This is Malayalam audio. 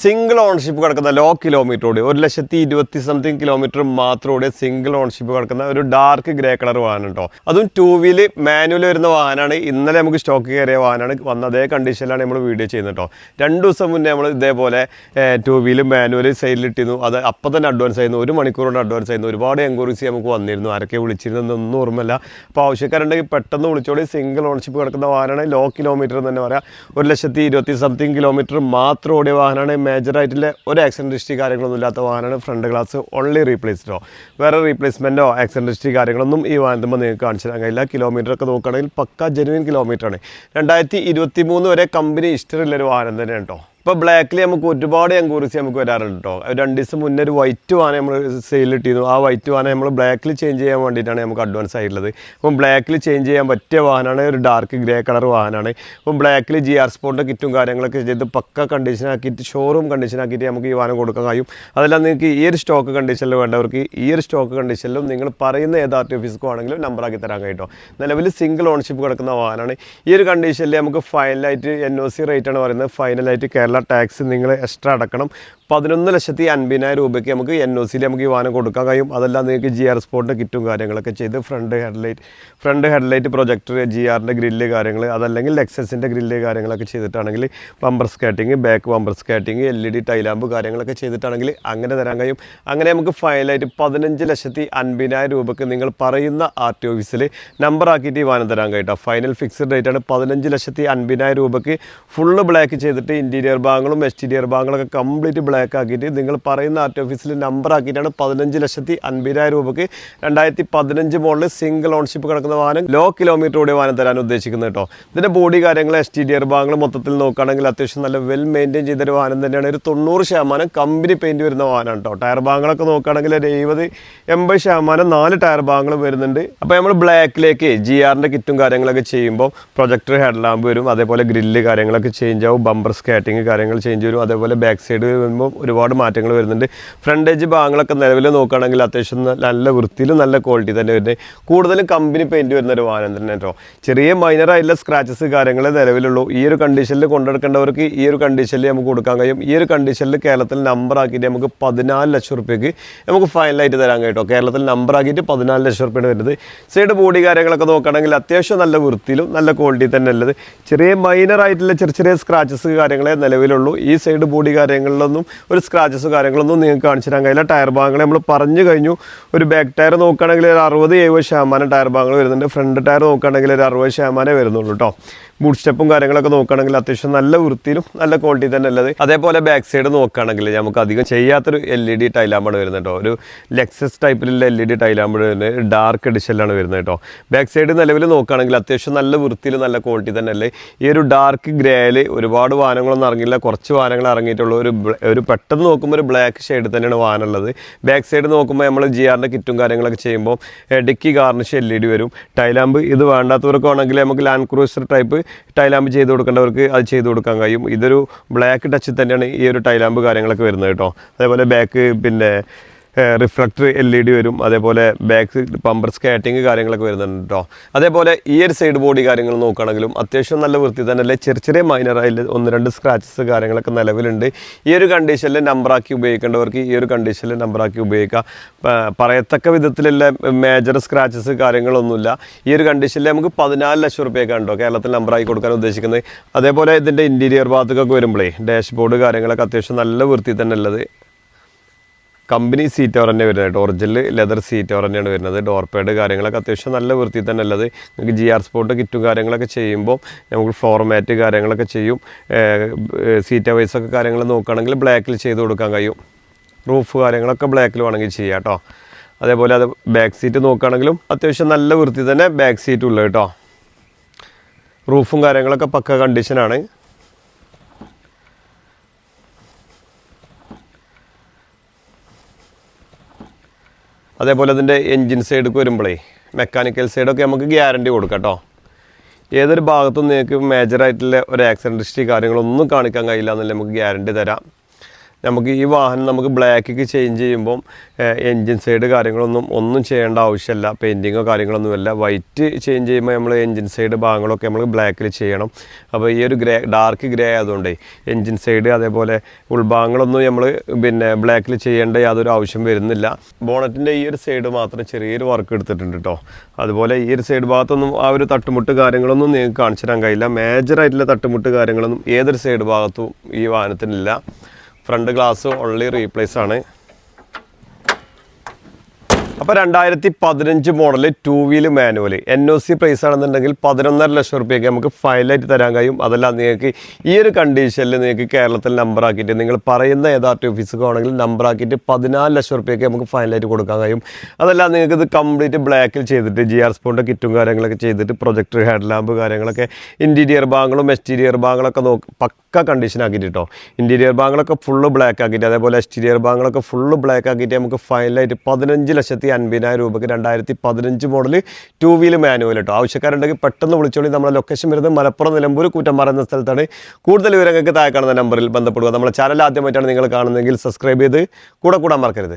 സിംഗിൾ ഓണർഷിപ്പ് കിടക്കുന്ന ലോ കിലോമീറ്റർ ഓടി ഒരു ലക്ഷത്തി ഇരുപത്തി സംതിങ് കിലോമീറ്റർ മാത്രം ഓടിയ സിംഗിൾ ഓണർഷിപ്പ് കിടക്കുന്ന ഒരു ഡാർക്ക് ഗ്രേ കളർ വാഹനം കേട്ടോ അതും ടൂ വീൽ മാനുവൽ വരുന്ന വാഹനമാണ്. ഇന്നലെ നമുക്ക് സ്റ്റോക്ക് കയറിയ വാഹനമാണ്. വന്ന അതേ കണ്ടീഷനിലാണ് നമ്മൾ വീഡിയോ ചെയ്യുന്നത് കേട്ടോ രണ്ട് ദിവസം മുന്നേ നമ്മൾ ഇതേപോലെ ടൂ വീൽ മാനുവൽ സൈഡിലിട്ടിരുന്നു അത് അപ്പം തന്നെ അഡ്വാൻസ് ആയിരുന്നു. ഒരു മണിക്കൂറുകൊണ്ട് അഡ്വാൻസ് ആയിരുന്നു. ഒരുപാട് എൻക്വയറീസ് നമുക്ക് വന്നിരുന്നു. ആരൊക്കെ വിളിച്ചിരുന്നൊന്നും ഓർമ്മയില്ല. അപ്പോൾ ആവശ്യക്കാരുണ്ടെങ്കിൽ പെട്ടെന്ന് വിളിച്ചോടി സിംഗിൾ ഓണർഷിപ്പ് കിടക്കുന്ന വാഹനമാണ്. ലോ കിലോമീറ്റർ എന്ന് തന്നെ പറയാം. ഒരു ലക്ഷത്തി ഇരുപത്തി സംതിങ് കിലോമീറ്റർ മാത്രം ഓടിയ വാഹനമാണ് മേജർ ആയിട്ടുള്ള ഒരു ആക്സിഡന്റ് ഹിസ്റ്ററി കാര്യങ്ങളൊന്നും ഇല്ലാത്ത വാഹനമാണ് ഫ്രണ്ട് ഗ്ലാസ് ഓൺലി റീപ്ലേസ്ഡോ വേറെ റീപ്ലേസ്മെന്റോ ആക്സിഡന്റ് ഹിസ്റ്ററി കാര്യങ്ങളൊന്നും ഈ വാഹനത്തുമ്പോൾ നിങ്ങൾക്ക് കാണിച്ചു തരാൻ കഴിയില്ല. കിലോമീറ്റർ ഒക്കെ നോക്കുകയാണെങ്കിൽ പക്ക ജെനുവിൻ കിലോമീറ്ററാണ് രണ്ടായിരത്തി ഇരുപത്തി മൂന്ന് വരെ കമ്പനി ഒരു വാഹനം തന്നെയാണ് കേട്ടോ ഇപ്പോൾ ബ്ലാക്കിൽ നമുക്ക് ഒരുപാട് എൻക്വയറീസ് നമുക്ക് വരാറുണ്ട് കേട്ടോ രണ്ട് ദിവസം മുന്നേ ഒരു വൈറ്റ് വാന നമ്മൾ സെയിൽ ഇട്ടിരുന്നു. ആ വൈറ്റ് വാന നമ്മൾ ബ്ലാക്കിൽ ചേഞ്ച് ചെയ്യാൻ വേണ്ടിയിട്ടാണ് നമുക്ക് അഡ്വാൻസ് ആയിട്ടുള്ളത്. അപ്പം ബ്ലാക്കിൽ ചേഞ്ച് ചെയ്യാൻ പറ്റിയ വാഹനമാണ് ഒരു ഡാർക്ക് ഗ്രേ കളർ വാഹനമാണ് അപ്പം ബ്ലാക്കിൽ ജി ആർ സ്പോർട്ടിന്റെ കിറ്റും കാര്യങ്ങളൊക്കെ ചെയ്ത് പക്ക കണ്ടീഷനാക്കിയിട്ട് ഷോറൂം കണ്ടീഷനാക്കിയിട്ട് നമുക്ക് ഈ വാഹനം കൊടുക്കാൻ കഴിയും. അതെല്ലാം നിങ്ങൾക്ക് ഈ ഒരു സ്റ്റോക്ക് കണ്ടീഷനിൽ വേണ്ടവർക്ക് ഈ ഒരു സ്റ്റോക്ക് കണ്ടീഷനിലും നിങ്ങൾ പറയുന്ന ഏത് ആർ ടി ഓഫീസ്ക്ക് ആണെങ്കിലും നമ്പർ ആക്കി തരാൻ കഴിയും നിലവിൽ സിംഗിൾ ഓണർഷിപ്പ് കിടക്കുന്ന വാഹനമാണ് ഈ ഒരു കണ്ടീഷനിൽ നമുക്ക് ഫൈനലായിട്ട് എൻ ഒ സി റേറ്റ് ആണ് പറയുന്നത്. ഫൈനലായിട്ട് കേരള ടാക്സ് നിങ്ങൾ എക്സ്ട്രാ അടക്കണം. പതിനൊന്ന് ലക്ഷത്തി അൻപതിനായിരം രൂപയ്ക്ക് നമുക്ക് എൻ ഒ സിയിൽ നമുക്ക് ഈ വാഹനം കൊടുക്കാൻ കഴിയും. അതെല്ലാം നിങ്ങൾക്ക് ജി ആർ സ്പോർട്ടിന്റെ കിറ്റും കാര്യങ്ങളൊക്കെ ചെയ്ത് front headlight front headlight projector G ആറിന്റെ ഗ്രില്ല് കാര്യങ്ങൾ അതല്ലെങ്കിൽ ലെക്സസിന്റെ ഗ്രില്ല് കാര്യങ്ങളൊക്കെ ചെയ്തിട്ടാണെങ്കിൽ bumper skirting back bumper skirting L E D tail lamp കാര്യങ്ങളൊക്കെ ചെയ്തിട്ടാണെങ്കിൽ അങ്ങനെ തരാൻ കഴിയും. അങ്ങനെ നമുക്ക് ഫൈനലായിട്ട് പതിനഞ്ച് ലക്ഷത്തി അൻപതിനായിരം രൂപയ്ക്ക് നിങ്ങൾ പറയുന്ന ആർ ടി ഓഫീസിൽ നമ്പർ ആക്കിയിട്ട് ഈ വാഹനം തരാൻ കഴിയും ഫൈനൽ ഫിക്സ്ഡ് റേറ്റ് ആണ് പതിനഞ്ച് ലക്ഷത്തി അൻപതിനായിരം രൂപയ്ക്ക് ഫുള്ള് ബ്ലാക്ക് ചെയ്തിട്ട് ഇന്റീരിയർ ഭാഗങ്ങളും എക്സ്റ്റീരിയർ ഭാഗങ്ങളൊക്കെ കംപ്ലീറ്റ് ബ്ലാക്ക് ആക്കിയിട്ട് നിങ്ങൾ പറയുന്ന ആർട്ട് ഓഫീസിൽ നമ്പർ ആക്കിയിട്ടാണ് പതിനഞ്ച് ലക്ഷത്തി അൻപതിനായിരം രൂപയ്ക്ക് രണ്ടായിരത്തി പതിനഞ്ച് മോഡൽ സിംഗിൾ ഓൺഷിപ്പ് കിടക്കുന്ന വാഹനം ലോ കിലോമീറ്റർ ഓടിയ വാഹനം തരാൻ ഉദ്ദേശിക്കുന്നത് കേട്ടോ. ഇതിന്റെ ബോഡി കാര്യങ്ങൾ എക്സ്റ്റീരിയർ ഭാഗങ്ങൾ മൊത്തത്തിൽ നോക്കുകയാണെങ്കിൽ അത്യാവശ്യം നല്ല വെൽ മെയിന്റെയിൻ ചെയ്തൊരു വാഹനം തന്നെയാണ്. ഒരു തൊണ്ണൂറ് ശതമാനം കമ്പനി പെയിന്റ് വരുന്ന വാഹനമാണ് കേട്ടോ. ടയർ ഭാഗങ്ങളൊക്കെ നോക്കുകയാണെങ്കിൽ ഒരു എഴുപത് എൺപത് ശതമാനം നാല് ടയർ ഭാഗങ്ങൾ വരുന്നുണ്ട്. അപ്പോൾ നമ്മൾ ബ്ലാക്കിലേക്ക് ജി ആറിന്റെ കിറ്റും കാര്യങ്ങളൊക്കെ ചെയ്യുമ്പോൾ പ്രൊജക്ടർ ഹെഡ് ലാമ്പ് വരും. അതേപോലെ ഗ്രില്ല് കാര്യങ്ങളൊക്കെ ചേഞ്ച് ആവും. ബമ്പർ സ്കാറ്റിങ് കാര്യങ്ങൾ ചേഞ്ച് വരും. അതേപോലെ ബാക്ക് സൈഡ് വരുമ്പോൾ ഒരുപാട് മാറ്റങ്ങൾ വരുന്നുണ്ട്. ഫ്രണ്ട് എജ് ഭാഗങ്ങളൊക്കെ നിലവിൽ നോക്കുകയാണെങ്കിൽ അത്യാവശ്യം നല്ല വൃത്തിയിലും നല്ല ക്വാളിറ്റി തന്നെ വരുന്നത്. കൂടുതലും കമ്പനി പെയിന്റ് വരുന്ന ഒരു വാഹനം തന്നെ കേട്ടോ. ചെറിയ മൈനർ ആയിട്ടുള്ള സ്ക്രാച്ചസ് കാര്യങ്ങളെ നിലവിലുള്ളൂ. ഈ ഒരു കണ്ടീഷനിൽ കൊണ്ടെടുക്കേണ്ടവർക്ക് ഈ ഒരു കണ്ടീഷനിൽ നമുക്ക് കൊടുക്കാൻ കഴിയും. ഈ ഒരു കണ്ടീഷനിൽ കേരളത്തിൽ നമ്പർ ആക്കിയിട്ട് നമുക്ക് പതിനാല് ലക്ഷം റുപ്യക്ക് നമുക്ക് ഫൈനലായിട്ട് തരാൻ കേട്ടോ. കേരളത്തിൽ നമ്പർ ആക്കിയിട്ട് പതിനാല് ലക്ഷം റുപ്യാണ് വരുന്നത്. സൈഡ് ബോഡി കാര്യങ്ങളൊക്കെ നോക്കുകയാണെങ്കിൽ അത്യാവശ്യം നല്ല വൃത്തിയിലും നല്ല ക്വാളിറ്റി തന്നെ ഉള്ളത്. ചെറിയ മൈനറായിട്ടുള്ള ചെറിയ ചെറിയ സ്ക്രാച്ചസ് കാര്യങ്ങളെ നിലവിലുള്ളൂ. ഈ സൈഡ് ബോഡി കാര്യങ്ങളിലൊന്നും ഒരു സ്ക്രാച്ചസ് കാര്യങ്ങളൊന്നും നിങ്ങൾക്ക് കാണിച്ചു തരാൻ കഴിയില്ല. ടയർ ഭാഗങ്ങൾ നമ്മൾ പറഞ്ഞു കഴിഞ്ഞു. ഒരു ബാക്ക് ടയർ നോക്കുകയാണെങ്കിൽ ഒരു അറുപത് എഴുപത് ശതമാനം ടയർ ഭാഗങ്ങൾ വരുന്നുണ്ട്. ഫ്രണ്ട് ടയർ നോക്കുകയാണെങ്കിൽ ഒരു അറുപത് ശതമാനമേ വരുന്നുള്ളൂ കേട്ടോ ബൂട്ട് സ്റ്റെപ്പും കാര്യങ്ങളൊക്കെ നോക്കുകയാണെങ്കിൽ അത്യാവശ്യം നല്ല വൃത്തിയിലും നല്ല ക്വാളിറ്റി തന്നെ ഉള്ളത്. അതേപോലെ ബാക്ക് സൈഡ് നോക്കുകയാണെങ്കിൽ നമുക്ക് അധികം ചെയ്യാത്തൊരു എൽ ഇ ഡി ടൈലാമ്പാണ് വരുന്നത് കേട്ടോ. ഒരു ലെക്സസ് ടൈപ്പിലുള്ള എൽ ഇ ഡി ടൈലാമ്പാണ് വരുന്നത്. ഡാർക്ക് എഡിഷനിലാണ് വരുന്നത് കേട്ടോ. ബാക്ക് സൈഡ് നിലവിൽ നോക്കുകയാണെങ്കിൽ അത്യാവശ്യം നല്ല വൃത്തിയിൽ നല്ല ക്വാളിറ്റി തന്നെ അല്ലേ ഈ ഒരു ഡാർക്ക് ഗ്രേയിൽ ഒരുപാട് വാഹനങ്ങളൊന്നും ഇറങ്ങിയില്ല കുറച്ച് വാഹനങ്ങൾ ഇറങ്ങിയിട്ടുള്ള ഒരു ഒരു പെട്ടെന്ന് നോക്കുമ്പോൾ ഒരു ബ്ലാക്ക് ഷെയ്ഡ് തന്നെയാണ് വാനുള്ളത് ബാക്ക് സൈഡ് നോക്കുമ്പോൾ നമ്മൾ ജി ആറിന്റെ കിറ്റും കാര്യങ്ങളൊക്കെ ചെയ്യുമ്പോൾ dicky garnish L E D വരും. ടൈലാമ്പ് ഇത് വേണ്ടാത്തവർക്കാണെങ്കിൽ നമുക്ക് ലാൻഡ് ക്രൂസർ ടൈപ്പ് ടൈലാമ്പ് ചെയ്ത് കൊടുക്കേണ്ടവർക്ക് അത് ചെയ്ത് കൊടുക്കാൻ കഴിയും. ഇതൊരു ബ്ലാക്ക് ടച്ചിൽ തന്നെയാണ് ഈ ഒരു ടൈലാമ്പ് കാര്യങ്ങളൊക്കെ വരുന്നത് കേട്ടോ. അതേപോലെ ബാക്ക് പിന്നെ റിഫ്ലക്ടർ എൽ ഇ ഡി വരും. അതേപോലെ ബാക്ക് പമ്പർ സ്കാറ്റിങ് കാര്യങ്ങളൊക്കെ വരുന്നുണ്ട് കേട്ടോ അതേപോലെ ഈ ഒരു സൈഡ് ബോഡി കാര്യങ്ങൾ നോക്കുകയാണെങ്കിലും അത്യാവശ്യം നല്ല വൃത്തി തന്നെ അല്ലേ? ചെറിയ ചെറിയ മൈനറായിട്ട് ഒന്ന് രണ്ട് സ്ക്രാച്ചസ് കാര്യങ്ങളൊക്കെ നിലവിലുണ്ട്. ഈ ഒരു കണ്ടീഷനിൽ നമ്പറാക്കി ഉപയോഗിക്കേണ്ടവർക്ക് ഈ ഒരു കണ്ടീഷനിൽ നമ്പറാക്കി ഉപയോഗിക്കാം. പ- പറയത്തക്ക വിധത്തിലുള്ള മേജർ സ്ക്രാച്ചസ് കാര്യങ്ങളൊന്നുമില്ല. ഈ ഒരു കണ്ടീഷനിൽ നമുക്ക് പതിനാല് ലക്ഷം റുപ്യൊക്കെ ഉണ്ടോ കേരളത്തിൽ നമ്പറാക്കി കൊടുക്കാൻ ഉദ്ദേശിക്കുന്നത്. അതേപോലെ ഇതിന്റെ ഇന്റീരിയർ ഭാഗത്തൊക്കെ വരുമ്പോഴേ ഡാഷ്ബോർഡ് കാര്യങ്ങളൊക്കെ അത്യാവശ്യം നല്ല വൃത്തി തന്നെ ഉള്ളത്. കമ്പനി സീറ്റ് അവർ തന്നെ വരുന്നത്. ഒറിജിനൽ ലെതർ സീറ്റ് അവർ തന്നെയാണ് വരുന്നത്. ഡോർ പേഡ് കാര്യങ്ങളൊക്കെ അത്യാവശ്യം നല്ല വൃത്തി തന്നെ ഉള്ളത്. നിങ്ങൾക്ക് ജി ആർ സ്പോർട്ട് കിറ്റും കാര്യങ്ങളൊക്കെ ചെയ്യുമ്പോൾ നമുക്ക് ഫോർമാറ്റ് കാര്യങ്ങളൊക്കെ ചെയ്യും. സീറ്റ് വൈസൊക്കെ കാര്യങ്ങൾ നോക്കുകയാണെങ്കിൽ ബ്ലാക്കിൽ ചെയ്ത് കൊടുക്കാൻ കഴിയും. റൂഫ് കാര്യങ്ങളൊക്കെ ബ്ലാക്കിൽ വേണമെങ്കിൽ ചെയ്യാം കേട്ടോ. അതേപോലെ അത് ബാക്ക് സീറ്റ് നോക്കുകയാണെങ്കിലും അത്യാവശ്യം നല്ല വൃത്തി തന്നെ ബാക്ക് സീറ്റ് ഉള്ളു കേട്ടോ. റൂഫും കാര്യങ്ങളൊക്കെ പക്ക കണ്ടീഷനാണ് അതേപോലെ അതിന്റെ എൻജിൻ സൈഡൊക്കെ വരുമ്പോഴേ മെക്കാനിക്കൽ സൈഡൊക്കെ നമുക്ക് ഗ്യാരണ്ടി കൊടുക്കാം കേട്ടോ ഏതൊരു ഭാഗത്തും നിങ്ങൾക്ക് മേജറായിട്ടുള്ള ഒരു ആക്സിഡന്റ് ഹിസ്റ്ററി കാര്യങ്ങളൊന്നും കാണിക്കാൻ കഴിയില്ല എന്നല്ലേ നമുക്ക് ഗ്യാരണ്ടി തരാം. നമുക്ക് ഈ വാഹനം നമുക്ക് ബ്ലാക്കിക്ക് ചേഞ്ച് ചെയ്യുമ്പം എൻജിൻ സൈഡ് കാര്യങ്ങളൊന്നും ഒന്നും ചെയ്യേണ്ട ആവശ്യമില്ല. പെയിന്റിങ്ങോ കാര്യങ്ങളൊന്നുമില്ല വൈറ്റ് ചേഞ്ച് ചെയ്യുമ്പോൾ നമ്മൾ എൻജിൻ സൈഡ് ഭാഗങ്ങളൊക്കെ നമ്മൾ ബ്ലാക്കിൽ ചെയ്യണം. അപ്പോൾ ഈ ഒരു ഗ്രേ ഡാർക്ക് ഗ്രേ ആയതുകൊണ്ട് എൻജിൻ സൈഡ് അതേപോലെ ഉൾഭാഗങ്ങളൊന്നും നമ്മൾ പിന്നെ ബ്ലാക്കിൽ ചെയ്യേണ്ട യാതൊരു ആവശ്യം വരുന്നില്ല. ബോണറ്റിന്റെ ഈ ഒരു സൈഡ് മാത്രം ചെറിയൊരു വർക്ക് എടുത്തിട്ടുണ്ട് കേട്ടോ അതുപോലെ ഈ ഒരു സൈഡ് ഭാഗത്തൊന്നും ആ ഒരു തട്ടുമുട്ട് കാര്യങ്ങളൊന്നും നിങ്ങൾക്ക് കാണിച്ചു തരാൻ കഴിയില്ല. മേജറായിട്ടുള്ള തട്ടുമുട്ട് കാര്യങ്ങളൊന്നും ഏതൊരു സൈഡ് ഭാഗത്തും ഈ വാഹനത്തിനില്ല. ഫ്രണ്ട് ഗ്ലാസ് ഓൺലി റീപ്ലേസ് ആണ്. അപ്പോൾ രണ്ടായിരത്തി പതിനഞ്ച് model two wheel manual N O C price ആണെന്നുണ്ടെങ്കിൽ പതിനൊന്നര ലക്ഷം റുപ്യൊക്കെ നമുക്ക് ഫൈലായിട്ട് തരാൻ കഴിയും. അതല്ല നിങ്ങൾക്ക് ഈ ഒരു കണ്ടീഷനിൽ നിങ്ങൾക്ക് കേരളത്തിൽ നമ്പർ ആക്കിയിട്ട് നിങ്ങൾ പറയുന്ന യഥാർത്ഥ ഓഫീസിൽ ആണെങ്കിൽ നമ്പർ ആക്കിയിട്ട് പതിനാല് ലക്ഷം റുപ്യൊക്കെ നമുക്ക് ഫൈനലായിട്ട് കൊടുക്കാൻ കഴിയും. അതല്ല നിങ്ങൾക്ക് ഇത് കംപ്ലീറ്റ് ബ്ലാക്കിൽ ചെയ്തിട്ട് ജി ആർ സ്പോണിന്റെ കിറ്റും കാര്യങ്ങളൊക്കെ ചെയ്തിട്ട് പ്രൊജക്ടർ ഹെഡ് ലാമ്പ് കാര്യങ്ങളൊക്കെ ഇന്റീരിയർ ഭാഗങ്ങളും എക്സ്റ്റീരിയർ ഭാഗങ്ങളൊക്കെ നോക്കി പക്ക കണ്ടീഷൻ ആക്കിയിട്ട് കേട്ടോ ഇന്റീരിയർ ഭാഗങ്ങളൊക്കെ ഫുള്ള് ബ്ലാക്ക് ആക്കിയിട്ട് അതേപോലെ എക്സ്റ്റീരിയർ ഭാഗങ്ങളൊക്കെ ഫുള്ള് ബ്ലാക്ക് ആക്കിയിട്ട് നമുക്ക് ഫൈനലായിട്ട് പതിനഞ്ച് ലക്ഷത്തി അൻപതിനായിരം രൂപയ്ക്ക് രണ്ടായിരത്തി പതിനഞ്ച് മോഡൽ ടു വീൽ മാനുവൽ കേട്ടോ ആവശ്യക്കാരുണ്ടെങ്കിൽ പെട്ടെന്ന് വിളിച്ചോളി. നമ്മുടെ ലൊക്കേഷൻ വരുന്നത് മലപ്പുറം നിലമ്പൂർ കൂറ്റമ്പാറ എന്ന സ്ഥലത്താണ്. കൂടുതൽ വിവരങ്ങൾക്ക് താഴെ കാണുന്ന നമ്പറിൽ ബന്ധപ്പെടുക. നമ്മുടെ ചാനൽ ആദ്യമായിട്ടാണ് നിങ്ങൾ കാണുന്നതെങ്കിൽ സബ്സ്ക്രൈബ് ചെയ്ത് കൂടെ കൂടാൻ മറക്കരുത്.